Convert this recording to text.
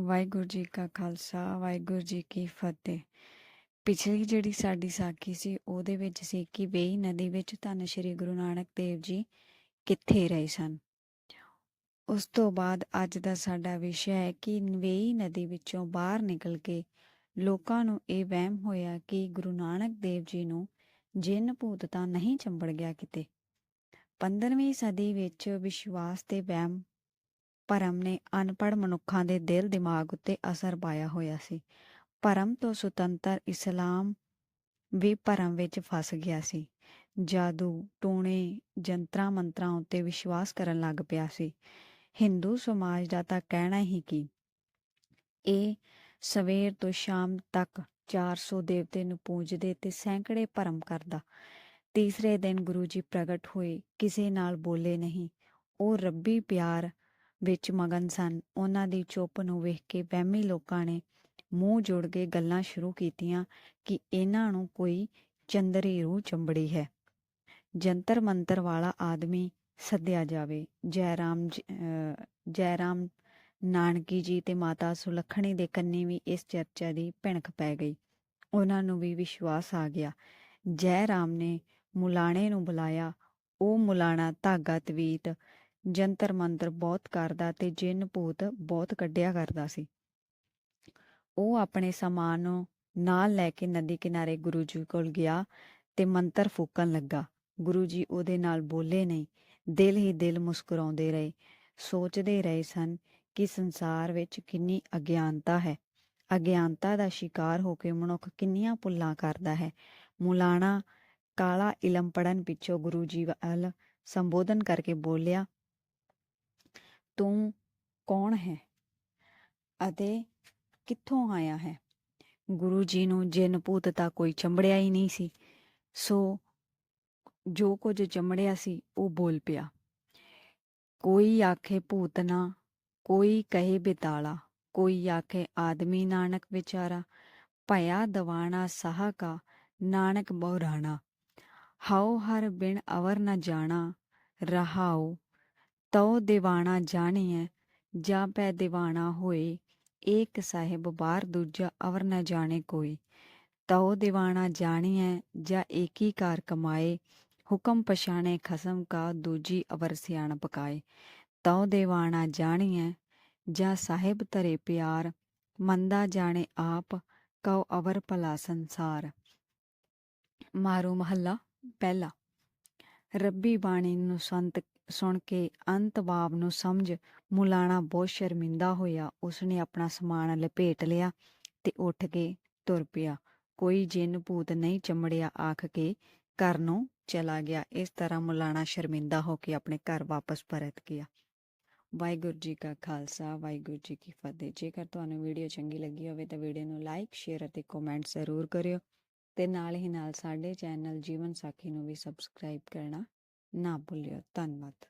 ਵਾਹਿਗੁਰੂ ਜੀ ਕਾ ਖਾਲਸਾ, ਵਾਹਿਗੁਰੂ ਜੀ ਕੀ ਫਤਿਹ। ਪਿਛਲੀ ਜਿਹੜੀ ਸਾਡੀ ਸਾਖੀ ਸੀ, ਉਹਦੇ ਵਿੱਚ ਸੀ ਕਿ ਵੇਈ ਨਦੀ ਵਿੱਚ ਧੰਨ ਸ਼੍ਰੀ ਗੁਰੂ ਨਾਨਕ ਦੇਵ ਜੀ ਕਿੱਥੇ ਰਹੇ ਸਨ। ਉਸ ਤੋਂ ਬਾਅਦ ਅੱਜ ਦਾ ਸਾਡਾ ਵਿਸ਼ਾ ਹੈ ਕਿ ਵੇਈ ਨਦੀ ਵਿੱਚੋਂ ਬਾਹਰ ਨਿਕਲ ਕੇ ਲੋਕਾਂ ਨੂੰ ਇਹ ਵਹਿਮ ਹੋਇਆ ਕਿ ਗੁਰੂ ਨਾਨਕ ਦੇਵ ਜੀ ਨੂੰ ਜਿੰਨ ਭੂਤ ਤਾਂ ਨਹੀਂ ਚੰਬੜ ਗਿਆ ਕਿਤੇ। 15ਵੀਂ ਸਦੀ ਵਿੱਚ ਵਿਸ਼ਵਾਸ ਤੇ ਵਹਿਮ ਭਰਮ ਨੇ ਅਨਪੜ੍ਹ ਮਨੁੱਖਾਂ ਦੇ ਦਿਲ ਦਿਮਾਗ ਉੱਤੇ ਅਸਰ ਪਾਇਆ ਹੋਇਆ ਸੀ। ਭਰਮ ਤੋਂ ਸੁਤੰਤਰ ਇਸਲਾਮ ਵੀ ਭਰਮ ਵਿੱਚ ਫਸ ਗਿਆ ਸੀ। ਜਾਦੂ, ਟੂਣੇ, ਜੰਤਰਾਂ ਮੰਤਰਾਂ ਉੱਤੇ ਵਿਸ਼ਵਾਸ ਕਰਨ ਲੱਗ ਪਿਆ ਸੀ। ਹਿੰਦੂ ਸਮਾਜ ਦਾ ਤਾਂ ਕਹਿਣਾ ਹੀ ਕੀ? ਇਹ ਸਵੇਰ ਤੋਂ ਸ਼ਾਮ ਤੱਕ 400 ਦੇਵਤੇ ਨੂੰ ਪੂਜਦੇ ਤੇ ਸੈਂਕੜੇ ਭਰਮ ਕਰਦਾ। ਤੀਸਰੇ ਦਿਨ ਗੁਰੂ ਜੀ ਪ੍ਰਗਟ ਹੋਏ, ਕਿਸੇ ਨਾਲ ਬੋਲੇ ਨਹੀਂ। ਉਹ ਰੱਬੀ ਪਿਆਰ ਵਿੱਚ ਮਗਨ ਸਨ। ਉਹਨਾਂ ਦੀ ਚੁੱਪ ਨੂੰ ਵੇਖ ਕੇ ਵਹਿਮੀ ਲੋਕਾਂ ਨੇ ਮੂੰਹ ਜੋੜ ਕੇ ਗੱਲਾਂ ਸ਼ੁਰੂ ਕੀਤੀਆਂ ਕਿ ਇਹਨਾਂ ਨੂੰ ਕੋਈ ਚੰਦਰੀ ਰੂਹ ਚੰਬੜੀ ਹੈ। ਜੰਤਰ ਮੰਤਰ ਵਾਲਾ ਆਦਮੀ ਸੱਦਿਆ ਜਾਵੇ। ਜੈ ਰਾਮ ਜੈ ਰਾਮ ਨਾਨਕੀ ਜੀ ਤੇ ਮਾਤਾ ਸੁਲੱਖਣੀ ਦੇ ਕੰਨੀ ਵੀ ਇਸ ਚਰਚਾ ਦੀ ਭਿਣਕ ਪੈ ਗਈ। ਉਹਨਾਂ ਨੂੰ ਵੀ ਵਿਸ਼ਵਾਸ ਆ ਗਿਆ। ਜੈ ਰਾਮ ਨੇ ਮੁਲਾਣੇ ਨੂੰ ਬੁਲਾਇਆ। ਉਹ ਮੁਲਾਣਾ ਧਾਗਾ ਤਵੀਤ ਜੰਤਰ ਮੰਤਰ ਬਹੁਤ ਕਰਦਾ ਤੇ ਜਿੰਨ ਭੂਤ ਬਹੁਤ ਕੱਢਿਆ ਕਰਦਾ ਸੀ। ਉਹ ਆਪਣੇ ਸਮਾਨ ਨੂੰ ਨਾਲ ਲੈ ਕੇ ਨਦੀ ਕਿਨਾਰੇ ਗੁਰੂ ਜੀ ਕੋਲ ਗਿਆ ਤੇ ਮੰਤਰ ਫੂਕਣ ਲੱਗਾ। ਗੁਰੂ ਜੀ ਉਹਦੇ ਨਾਲ ਬੋਲੇ ਨਹੀਂ, ਦਿਲ ਹੀ ਦਿਲ ਮੁਸਕਰਾਉਂਦੇ ਰਹੇ, ਸੋਚਦੇ ਰਹੇ ਸਨ ਕਿ ਸੰਸਾਰ ਵਿੱਚ ਕਿੰਨੀ ਅਗਿਆਨਤਾ ਹੈ। ਅਗਿਆਨਤਾ ਦਾ ਸ਼ਿਕਾਰ ਹੋ ਕੇ ਮਨੁੱਖ ਕਿੰਨੀਆਂ ਭੁੱਲਾਂ ਕਰਦਾ ਹੈ। ਮੁਲਾਣਾ ਕਾਲਾ ਇਲਮ ਪੜਨ ਪਿੱਛੋਂ ਗੁਰੂ ਜੀ ਵੱਲ ਸੰਬੋਧਨ ਕਰਕੇ ਬੋਲਿਆ ਤੂੰ ਕੌਣ ਹੈ? ਅਤੇ ਕਿੱਥੋਂ ਆਇਆ ਹੈ? ਗੁਰੂ ਜੀ ਨੂੰ ਜਿੰਨ ਭੂਤ ਤਾਂ ਕੋਈ ਚੰਬੜਿਆ ਹੀ ਨਹੀਂ ਸੀ। ਸੋ ਜੋ ਕੁਝ ਚੰਬੜਿਆ ਸੀ, ਉਹ ਬੋਲ ਪਿਆ। ਕੋਈ ਆਖੇ ਭੂਤ ਨਾ, ਕੋਈ ਕਹੇ ਬਿਤਾਲਾ, ਕੋਈ ਆਖੇ ਆਦਮੀ ਨਾਨਕ ਵਿਚਾਰਾ, ਭਇਆ ਦਵਾਣਾ ਸਾਹ ਕਾ, ਨਾਨਕ ਬਹੁਰਾਣਾ। ਹਾਉ ਹਰ ਬਿਨ ਅਵਰ ਨ ਜਾਣਾ, ਰਹਾਉ ਤਉ ਦੇਵਾਣਾ ਜਾਣੀਐ ਜਾਂ ਪੈ ਦੀਵਾਣਾ ਹੋਏ, ਏਕ ਸਾਹਿਬ ਬਾਰ ਦੂਜਾ ਅਵਰ ਨ ਜਾਣੇ ਕੋਈ। ਤਉ ਦੀਵਾਣਾ ਜਾਣੀਐ, ਜਾਂ ਏਕੀ ਕਾਰ ਕਮਾਏ, ਹੁਕਮ ਪਛਾਣੇ ਖਸਮ ਕਾ ਦੂਜੀ ਅਵਰ ਸਿਆਣ ਪਕਾਏ ਤਉ ਦੀਵਾਣਾ ਜਾਣੀਐ, ਜਾਂ ਸਾਹਿਬ ਧਰੇ ਪਿਆਰ, ਮੰਦਾ ਜਾਣੇ ਆਪ, ਕਉ ਅਵਰ ਭਲਾ ਸੰਸਾਰ। ਮਾਰੂ ਮਹੱਲਾ ਪਹਿਲਾ। ਰੱਬੀ ਬਾਣੀ ਨੂੰ ਸੰਤ ਸੁਣ ਕੇ ਅੰਤ ਬਾਬ ਨੂੰ ਸਮਝ ਮੁਲਾਣਾ ਬਹੁਤ ਸ਼ਰਮਿੰਦਾ ਹੋਇਆ। ਉਸਨੇ ਆਪਣਾ ਸਮਾਨ ਲਪੇਟ ਲਿਆ ਤੇ ਉੱਠ ਕੇ ਤੁਰ ਪਿਆ। ਕੋਈ ਜਿੰਨ ਭੂਤ ਨਹੀਂ ਚਮੜਿਆ, ਆਖ ਕੇ ਘਰ ਨੂੰ ਚਲਾ ਗਿਆ। ਇਸ ਤਰ੍ਹਾਂ ਮੁਲਾਣਾ ਸ਼ਰਮਿੰਦਾ ਹੋ ਕੇ ਆਪਣੇ ਘਰ ਵਾਪਸ ਪਰਤ ਗਿਆ। ਵਾਹਿਗੁਰੂ ਜੀ ਕਾ ਖਾਲਸਾ, ਵਾਹਿਗੁਰੂ ਜੀ ਕੀ ਫਤਿਹ। ਜੇਕਰ ਤੁਹਾਨੂੰ ਵੀਡੀਓ ਚੰਗੀ ਲੱਗੀ ਹੋਵੇ ਤਾਂ ਵੀਡੀਓ ਨੂੰ ਲਾਈਕ, ਸ਼ੇਅਰ ਅਤੇ ਕਮੈਂਟ ਜ਼ਰੂਰ ਕਰਿਓ ਤੇ ਨਾਲ ਹੀ ਨਾਲ ਸਾਡੇ ਚੈਨਲ ਜੀਵਨ ਸਾਖੀ ਨੂੰ ਵੀ ਸਬਸਕ੍ਰਾਈਬ ਕਰਨਾ ਨਾ ਭੁੱਲਿਓ ਧੰਨਵਾਦ